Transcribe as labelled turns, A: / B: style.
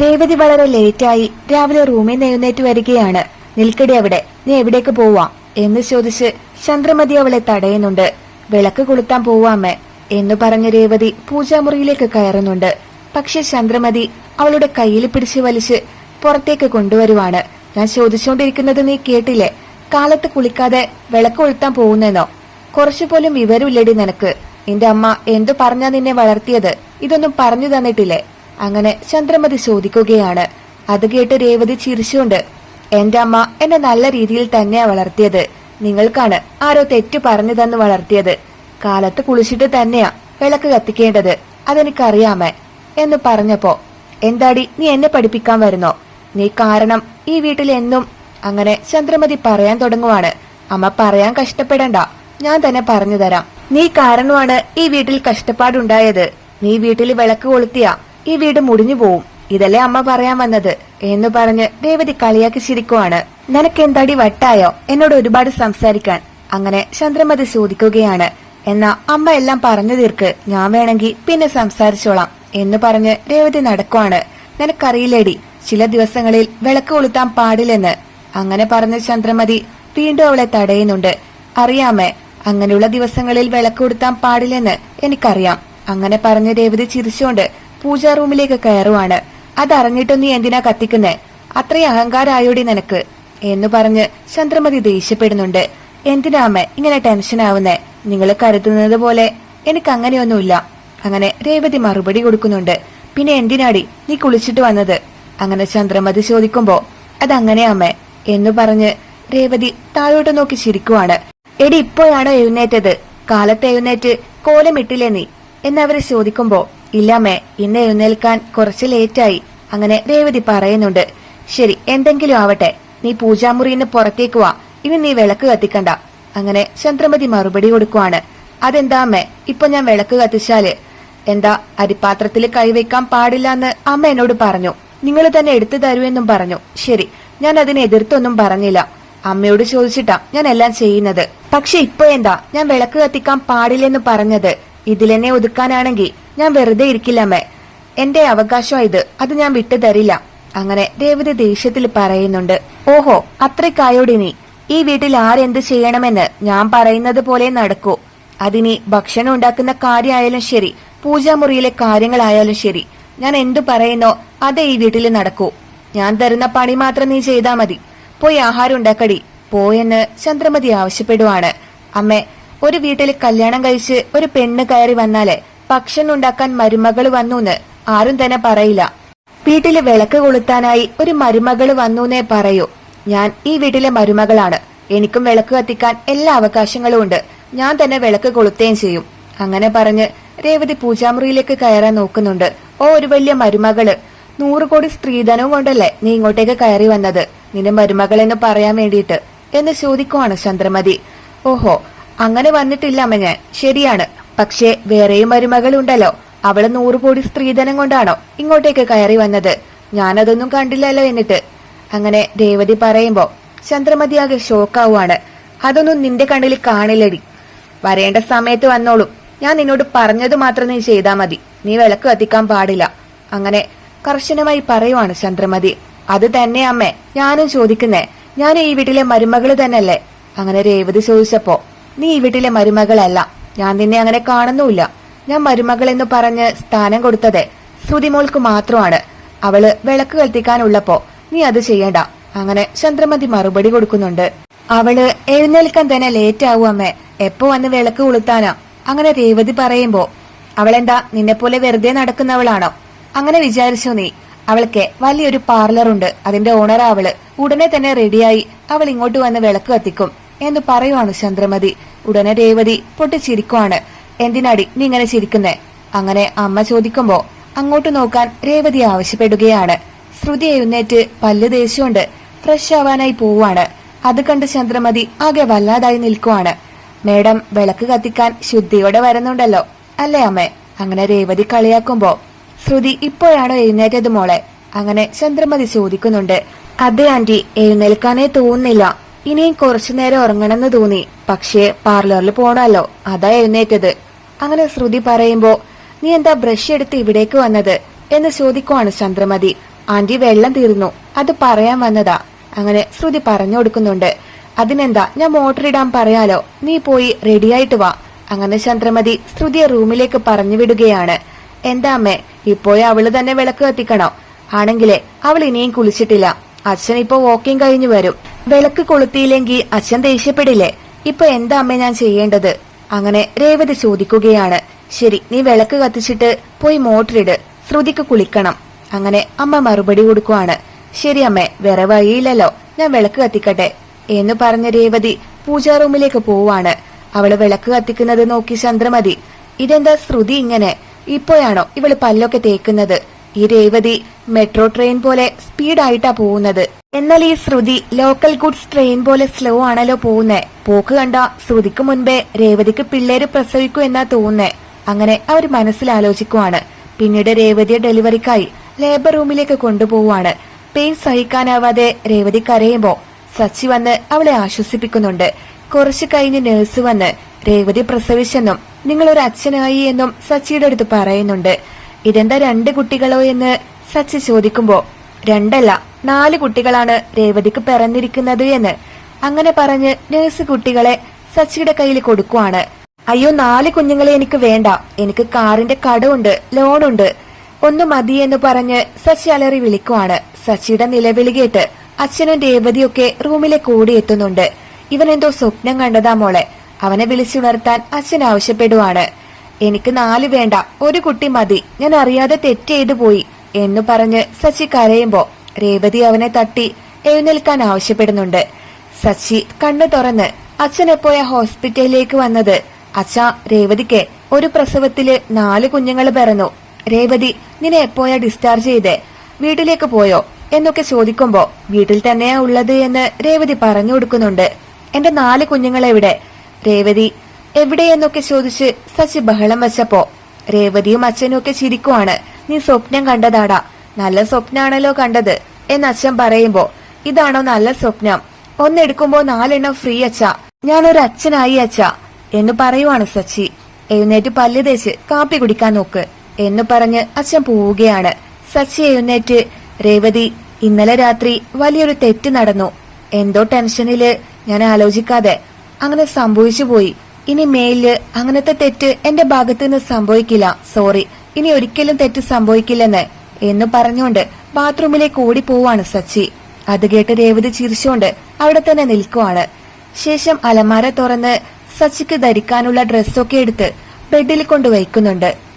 A: രേവതി വളരെ ലേറ്റായി രാവിലെ റൂമിൽ നിന്ന് വരികയാണ്. നിൽക്കടി അവിടെ നീ എവിടേക്ക് പോവാ? എന്ന് ചോദിച്ച് ചന്ദ്രമതി അവളെ തടയുന്നുണ്ട്. വിളക്ക് കൊളുത്താൻ പോവാമേ എന്ന് പറഞ്ഞ രേവതി പൂജാമുറിയിലേക്ക് കയറുന്നുണ്ട്. പക്ഷെ ചന്ദ്രമതി അവളുടെ കയ്യിൽ പിടിച്ച് വലിച്ച് പുറത്തേക്ക് കൊണ്ടുവരുവാണ്. ഞാൻ ചോദിച്ചുകൊണ്ടിരിക്കുന്നത് നീ കേട്ടില്ലേ? കാലത്ത് കുളിക്കാതെ വിളക്ക് കൊളുത്താൻ പോകുന്നെന്നോ? കുറച്ചുപോലും വിവരമില്ലടി നിനക്ക്. നിന്റെ അമ്മ എന്തു പറഞ്ഞാ നിന്നെ വളർത്തിയത്? ഇതൊന്നും പറഞ്ഞു തന്നിട്ടില്ലേ? അങ്ങനെ ചന്ദ്രമതി ചോദിക്കുകയാണ്. അത് കേട്ട് രേവതി ചിരിച്ചുകൊണ്ട് എന്റെ അമ്മ എന്നെ നല്ല രീതിയിൽ തന്നെയാ വളർത്തിയത്. നിങ്ങൾക്കാണ് ആരോ തെറ്റു പറഞ്ഞു തന്നു വളർത്തിയത്. കാലത്ത് കുളിച്ചിട്ട് തന്നെയാ വിളക്ക് കത്തിക്കേണ്ടത്. അതെനിക്കറിയാമേ എന്ന് പറഞ്ഞപ്പോ എന്താടി നീ എന്നെ പഠിപ്പിക്കാൻ വരുന്നോ? നീ കാരണം ഈ വീട്ടിൽ എന്നും അങ്ങനെ ചന്ദ്രമതി പറയാൻ തുടങ്ങുവാണ്. അമ്മ പറയാൻ കഷ്ടപ്പെടണ്ട. ഞാൻ തന്നെ പറഞ്ഞു തരാം. നീ കാരണമാണ് ഈ വീട്ടിൽ കഷ്ടപ്പാടുണ്ടായത്. നീ വീട്ടിൽ വിളക്ക് കൊളുത്തിയ ഈ വീട് മുടിഞ്ഞു പോവും. ഇതല്ലേ അമ്മ പറയാൻ വന്നത്? എന്ന് പറഞ്ഞ് രേവതി കളിയാക്കി ചിരിക്കുവാണ്. നിനക്ക് എന്താടി വട്ടായോ? എന്നോട് ഒരുപാട് സംസാരിക്കാൻ. അങ്ങനെ ചന്ദ്രമതി ചോദിക്കുകയാണ്. എന്നാ അമ്മ എല്ലാം പറഞ്ഞു തീർക്ക്. ഞാൻ വേണമെങ്കിൽ പിന്നെ സംസാരിച്ചോളാം എന്ന് പറഞ്ഞ് രേവതി നടക്കുവാണ്. നിനക്കറിയില്ലേടി ചില ദിവസങ്ങളിൽ വിളക്ക് കൊളുത്താൻ പാടില്ലെന്ന്. അങ്ങനെ പറഞ്ഞ ചന്ദ്രമതി വീണ്ടും അവളെ തടയുന്നുണ്ട്. അറിയാമേ അങ്ങനെയുള്ള ദിവസങ്ങളിൽ വിളക്ക് കൊടുത്താൻ പാടില്ലെന്ന് എനിക്കറിയാം. അങ്ങനെ പറഞ്ഞ രേവതി ചിരിച്ചുകൊണ്ട് പൂജാ റൂമിലേക്ക് കയറുവാണ്. അതറിഞ്ഞിട്ടും നീ എന്തിനാ കത്തിക്കുന്നേ? അത്രയും അഹങ്കാരായോടി നിനക്ക്. എന്ന് പറഞ്ഞ് ചന്ദ്രമതി ദേഷ്യപ്പെടുന്നുണ്ട്. എന്തിനാ അമ്മ ഇങ്ങനെ ടെൻഷൻ ആവുന്നേ? നിങ്ങൾ കരുതുന്നത് പോലെ എനിക്ക് അങ്ങനെയൊന്നുമില്ല. അങ്ങനെ രേവതി മറുപടി കൊടുക്കുന്നുണ്ട്. പിന്നെ എന്തിനാടി നീ കുളിച്ചിട്ട് വന്നത്? അങ്ങനെ ചന്ദ്രമതി ചോദിക്കുമ്പോ അതങ്ങനെ അമ്മേ എന്ന് പറഞ്ഞ് രേവതി താഴോട്ട് നോക്കി ചിരിക്കുവാണ്. എടി ഇപ്പോഴാണോ എഴുന്നേറ്റത്? കാലത്ത് എഴുന്നേറ്റ് കോലമിട്ടില്ലേ നീ? എന്നവരെ ചോദിക്കുമ്പോ ഇല്ലാമേ ഇന്ന് എഴുന്നേൽക്കാൻ കുറച്ച് ലേറ്റായി. അങ്ങനെ രേവതി പറയുന്നുണ്ട് ശരി എന്തെങ്കിലും ആവട്ടെ. നീ പൂജാമുറിന്ന് പുറത്തേക്ക് വാ. ഇനി നീ വിളക്ക് കത്തിക്കണ്ട. അങ്ങനെ ചന്ദ്രമതി മറുപടി കൊടുക്കുവാണ് അതെന്താ അമ്മേ ഇപ്പൊ ഞാൻ വിളക്ക് കത്തിച്ചാൽ? എന്താ അരിപ്പാത്രത്തിൽ കൈവയ്ക്കാൻ പാടില്ല എന്ന് അമ്മ എന്നോട് പറഞ്ഞു. നിങ്ങൾ തന്നെ എടുത്തു തരുമെന്നും പറഞ്ഞു. ശരി ഞാൻ അതിനെ എതിർത്തൊന്നും പറഞ്ഞില്ല. അമ്മയോട് ചോദിച്ചിട്ടാ ഞാൻ എല്ലാം ചെയ്യുന്നത്. പക്ഷെ ഇപ്പൊ എന്താ? ഞാൻ വിളക്ക് കത്തിക്കാൻ പാടില്ലെന്ന് പറഞ്ഞത്. ഇതിലെന്നെ ഒതുക്കാനാണെങ്കിൽ ഞാൻ വെറുതെ ഇരിക്കില്ലമ്മേ എന്റെ അവകാശം ഇത് അത് ഞാൻ വിട്ടു തരില്ല അങ്ങനെ രേവതി ദേഷ്യത്തിൽ പറയുന്നുണ്ട് ഓഹോ അത്രക്കായോടി നീ. ഈ വീട്ടിൽ ആരെന്ത് ചെയ്യണമെന്ന് ഞാൻ പറയുന്നത് പോലെ നടക്കൂ. അതിനി ഭക്ഷണം ഉണ്ടാക്കുന്ന കാര്യമായാലും ശരി പൂജാമുറിയിലെ കാര്യങ്ങളായാലും ശരി. ഞാൻ എന്തു പറയുന്നോ അതേ ഈ വീട്ടിൽ നടക്കൂ. ഞാൻ തരുന്ന പണി മാത്രം നീ ചെയ്താ മതി. പോയി ആഹാരം ഉണ്ടാക്കടി. പോയെന്ന് ചന്ദ്രമതി ആവശ്യപ്പെടുവാണ്. അമ്മേ ഒരു വീട്ടിൽ കല്യാണം കഴിച്ച് ഒരു പെണ്ണ് കയറി വന്നാലേ ഭക്ഷണം ഉണ്ടാക്കാൻ മരുമകൾ വന്നൂന്ന് ആരും തന്നെ പറയില്ല. വീട്ടിൽ വിളക്ക് കൊളുത്താനായി ഒരു മരുമകൾ വന്നൂന്നേ പറയൂ. ഞാൻ ഈ വീട്ടിലെ മരുമകളാണ്. എനിക്കും വിളക്ക് കത്തിക്കാൻ എല്ലാ അവകാശങ്ങളും ഉണ്ട്. ഞാൻ തന്നെ വിളക്ക് കൊളുത്തുകയും ചെയ്യും. അങ്ങനെ പറഞ്ഞ് രേവതി പൂജാമുറിയിലേക്ക് കയറാൻ നോക്കുന്നുണ്ട്. ഓ ഒരു വലിയ മരുമകൾ. നൂറ് കോടി സ്ത്രീധനവും കൊണ്ടല്ലേ നീ ഇങ്ങോട്ടേക്ക് കയറി വന്നത്? നിന്റെ മരുമകൾ എന്ന് പറയാൻ വേണ്ടിയിട്ട്. എന്ന് ചോദിക്കുവാണ് ചന്ദ്രമതി. ഓഹോ അങ്ങനെ വന്നിട്ടില്ല അമ്മ ഞാൻ ശരിയാണ്. പക്ഷേ വേറെയും മരുമകളുണ്ടല്ലോ. അവൾ നൂറ് കോടി സ്ത്രീധനം കൊണ്ടാണോ ഇങ്ങോട്ടേക്ക് കയറി വന്നത്? ഞാനതൊന്നും കണ്ടില്ലല്ലോ എന്നിട്ട്. അങ്ങനെ രേവതി പറയുമ്പോ ചന്ദ്രമതി ആകെ ഷോക്കാവുകയാണ് അതൊന്നും നിന്റെ കണ്ണിൽ കാണില്ലടി. വരേണ്ട സമയത്ത് വന്നോളും. ഞാൻ നിന്നോട് പറഞ്ഞത് മാത്രം നീ ചെയ്താ മതി. നീ വിളക്ക് കത്തിക്കാൻ പാടില്ല. അങ്ങനെ കർശനമായി പറയുവാണ് ചന്ദ്രമതി. അത് തന്നെ അമ്മേ. ഞാനും ചോദിക്കുന്നേ. ഞാൻ ഈ വീട്ടിലെ മരുമകൾ തന്നെയല്ലേ? അങ്ങനെ രേവതി ചോദിച്ചപ്പോ നീ ഈ വീട്ടിലെ മരുമകളല്ല. ഞാൻ നിന്നെ അങ്ങനെ കാണുന്നുമില്ല. ഞാൻ മരുമകൾ എന്ന് പറഞ്ഞ് സ്ഥാനം കൊടുത്തത് ശ്രുതിമോൾക്ക് മാത്രമാണ്. അവൾ വിളക്ക് കത്തിക്കാനുള്ളപ്പോ നീ അത് ചെയ്യണ്ട. അങ്ങനെ ചന്ദ്രമതി മറുപടി കൊടുക്കുന്നുണ്ട്. അവൾ എഴുന്നേൽക്കാൻ തന്നെ ലേറ്റ് ആവും അമ്മേ. എപ്പോ വന്ന് വിളക്ക് കൊളുത്താനാ? അങ്ങനെ രേവതി പറയുമ്പോ അവളെന്താ നിന്നെപ്പോലെ വെറുതെ നടക്കുന്നവളാണോ? അങ്ങനെ വിചാരിച്ചു നീ. അവൾക്ക് വലിയൊരു പാർലർ ഉണ്ട്. അതിന്റെ ഓണർ അവൾ. ഉടനെ തന്നെ റെഡിയായി അവൾ ഇങ്ങോട്ട് വന്ന് വിളക്ക് കത്തിക്കും. എന്ന് പറയുവാണ് ചന്ദ്രമതി. ഉടനെ രേവതി പൊട്ടിച്ചിരിക്കുവാണ്. എന്തിനാടി നീ ഇങ്ങനെ ചിരിക്കുന്നേ? അങ്ങനെ അമ്മ ചോദിക്കുമ്പോ അങ്ങോട്ട് നോക്കാൻ രേവതി ആവശ്യപ്പെടുകയാണ്. ശ്രുതി എഴുന്നേറ്റ് പല്ല് തേച്ചുകൊണ്ട് ഫ്രഷ് ആവാനായി പോവാണ് അത് കണ്ട് ചന്ദ്രമതി ആകെ വല്ലാതായി നിൽക്കുവാണ്. മേഡം വിളക്ക് കത്തിക്കാൻ ശുദ്ധിയോടെ വരുന്നുണ്ടല്ലോ. അല്ലേ അമ്മേ? അങ്ങനെ രേവതി കളിയാക്കുമ്പോ ശ്രുതി ഇപ്പോഴാണോ എഴുന്നേറ്റത് മോളെ? അങ്ങനെ ചന്ദ്രമതി ചോദിക്കുന്നുണ്ട്. അതെ ആന്റി എഴുന്നേൽക്കാനേ തോന്നുന്നില്ല. ഇനിയും കുറച്ചു നേരം ഉറങ്ങണമെന്ന് തോന്നി. പക്ഷേ പാർലറിൽ പോണല്ലോ. അതാ എഴുന്നേറ്റത്. അങ്ങനെ ശ്രുതി പറയുമ്പോ നീ എന്താ ബ്രഷ് എടുത്ത് ഇവിടേക്ക് വന്നത്? എന്ന് ചോദിക്കുവാണ് ചന്ദ്രമതി. ആന്റി വെള്ളം തീർന്നു. അത് പറയാൻ വന്നതാ. അങ്ങനെ ശ്രുതി പറഞ്ഞു കൊടുക്കുന്നുണ്ട്. അതിനെന്താ? ഞാൻ മോട്ടർ ഇടാൻ പറയാലോ. നീ പോയി റെഡിയായിട്ട് വാ. അങ്ങനെ ചന്ദ്രമതി ശ്രുതിയെ റൂമിലേക്ക് പറഞ്ഞു വിടുകയാണ്. എന്താ അമ്മേ? ഇപ്പോഴേ അവൾ തന്നെ വിളക്ക് കത്തിക്കണോ? ആണെങ്കിലേ അവൾ ഇനിയും കുളിച്ചിട്ടില്ല. അച്ഛൻ ഇപ്പൊ വാക്കിംഗ് കഴിഞ്ഞു വരും. വിളക്ക് കൊളുത്തിയില്ലെങ്കിൽ അച്ഛൻ ദേഷ്യപ്പെടില്ലേ? ഇപ്പൊ എന്താ അമ്മ ഞാൻ ചെയ്യേണ്ടത്? അങ്ങനെ രേവതി ചോദിക്കുകയാണ്. ശരി നീ വിളക്ക് കത്തിച്ചിട്ട് പോയി മോട്ടറിട്. ശ്രുതിക്ക് കുളിക്കണം. അങ്ങനെ അമ്മ മറുപടി കൊടുക്കുവാണ്. ശരി അമ്മേ വേറെ വഴിയില്ലല്ലോ. ഞാൻ വിളക്ക് കത്തിക്കട്ടെ. എന്ന് പറഞ്ഞ രേവതി പൂജാ റൂമിലേക്ക് പോവാണ് അവൾ വിളക്ക് കത്തിക്കുന്നത് നോക്കി ചന്ദ്രമതി. ഇതെന്താ ശ്രുതി ഇങ്ങനെ? ഇപ്പോഴാണോ ഇവൾ പല്ലൊക്കെ തേക്കുന്നത്? ഈ രേവതി മെട്രോ ട്രെയിൻ പോലെ സ്പീഡായിട്ടാ പോകുന്നത്. എന്നാൽ ഈ ശ്രുതി ലോക്കൽ ഗുഡ്സ് ട്രെയിൻ പോലെ സ്ലോ ആണല്ലോ പോകുന്നേ. പോക്ക് കണ്ട ശ്രുതിക്ക് മുൻപേ രേവതിക്ക് പിള്ളേര് പ്രസവിക്കൂ എന്നാ തോന്നുന്നേ. അങ്ങനെ അവർ മനസ്സിലാലോചിക്കുവാണ്. പിന്നീട് രേവതിയെ ഡെലിവറിക്കായി ലേബർ റൂമിലേക്ക് കൊണ്ടുപോവാണ് പെയിൻ സഹിക്കാനാവാതെ രേവതി കരയുമ്പോ സച്ചി വന്ന് അവളെ ആശ്വസിപ്പിക്കുന്നുണ്ട്. കുറച്ചു കഴിഞ്ഞ് നഴ്സ് വന്ന് രേവതി പ്രസവിച്ചെന്നും നിങ്ങളൊരു അച്ഛനായി എന്നും സച്ചിയുടെ അടുത്ത് പറയുന്നുണ്ട്. ഇതെന്താ രണ്ട് കുട്ടികളോ എന്ന് സച്ചി ചോദിക്കുമ്പോ രണ്ടല്ല നാല് കുട്ടികളാണ് രേവതിക്ക് പിറന്നിരിക്കുന്നത് എന്ന് അങ്ങനെ പറഞ്ഞ് നഴ്സ് കുട്ടികളെ സച്ചിയുടെ കയ്യിൽ കൊടുക്കുവാണ്. അയ്യോ നാല് കുഞ്ഞുങ്ങളെ എനിക്ക് വേണ്ട. എനിക്ക് കാറിന്റെ കടമുണ്ട് ലോണുണ്ട്. ഒന്ന് മതി എന്ന് പറഞ്ഞ് സച്ചി അലറി വിളിക്കുവാണ്. സച്ചിയുടെ നിലവിളി കേട്ട് അച്ഛനും രേവതിയൊക്കെ റൂമിലേക്ക് ഓടിയെത്തുന്നുണ്ട്. ഇവൻ എന്തോ സ്വപ്നം കണ്ടതാ മോളെ. അവനെ വിളിച്ചുണർത്താൻ അച്ഛൻ ആവശ്യപ്പെടുവാണ്. എനിക്ക് നാല് വേണ്ട ഒരു കുട്ടി മതി. ഞാൻ അറിയാതെ തെറ്റ് ചെയ്തു പോയി എന്ന് പറഞ്ഞ് സച്ചി കരയുമ്പോ രേവതി അവനെ തട്ടി എഴുന്നേൽക്കാൻ ആവശ്യപ്പെടുന്നുണ്ട്. സച്ചി കണ്ണു തുറന്ന് എപ്പോഴാ ഹോസ്പിറ്റലിലേക്ക് വന്നത്. അച്ഛ രേവതിക്ക് ഒരു പ്രസവത്തിൽ നാല് കുഞ്ഞുങ്ങൾ പിറന്നു. രേവതി നിന്നെ എപ്പോയാ ഡിസ്ചാർജ് ചെയ്തേ? വീട്ടിലേക്ക് പോയോ? എന്നൊക്കെ ചോദിക്കുമ്പോ വീട്ടിൽ തന്നെയാ ഉള്ളത് എന്ന് രേവതി പറഞ്ഞു കൊടുക്കുന്നുണ്ട്. എന്റെ നാല് കുഞ്ഞുങ്ങളെവിടെ? രേവതി എവിടെയെന്നൊക്കെ ചോദിച്ച് സച്ചി ബഹളം വെച്ചപ്പോ രേവതിയും അച്ഛനും ഒക്കെ ചിരിക്കുവാണ്. നീ സ്വപ്നം കണ്ടതാടാ. നല്ല സ്വപ്നാണല്ലോ കണ്ടത്. എന്ന് അച്ഛൻ പറയുമ്പോ ഇതാണോ നല്ല സ്വപ്നം? ഒന്നെടുക്കുമ്പോ നാലെണ്ണം ഫ്രീ അച്ഛ. ഞാനൊരു അച്ഛനായി അച്ഛ. എന്ന് പറയുവാണ് സച്ചി. എഴുന്നേറ്റ് പല്ല് തേച്ച് കാപ്പി കുടിക്കാൻ നോക്ക്. എന്ന് പറഞ്ഞ് അച്ഛൻ പോവുകയാണ്. സച്ചി എഴുന്നേറ്റ് രേവതി ഇന്നലെ രാത്രി വലിയൊരു തെറ്റ് നടന്നു. എന്തോ ടെൻഷനിൽ. ഞാൻ ആലോചിക്കാതെ. അങ്ങനെ സംഭവിച്ചു പോയി. ഇനി മേലിൽ അങ്ങനത്തെ തെറ്റ് എന്റെ ഭാഗത്ത് നിന്ന് സംഭവിക്കില്ല. സോറി ഇനി ഒരിക്കലും തെറ്റ് സംഭവിക്കില്ലെന്ന് എന്ന് പറഞ്ഞുകൊണ്ട് ബാത്റൂമിലേക്ക് ഓടി പോവാണ് സച്ചി. അത് കേട്ട് രേവതി ചിരിച്ചുകൊണ്ട് അവിടെ തന്നെ നിൽക്കുവാണ്. ശേഷം അലമാര തുറന്ന് സച്ചിക്ക് ധരിക്കാനുള്ള ഡ്രസ്സൊക്കെ എടുത്ത് ബെഡിൽ കൊണ്ട് വയ്ക്കുന്നുണ്ട്.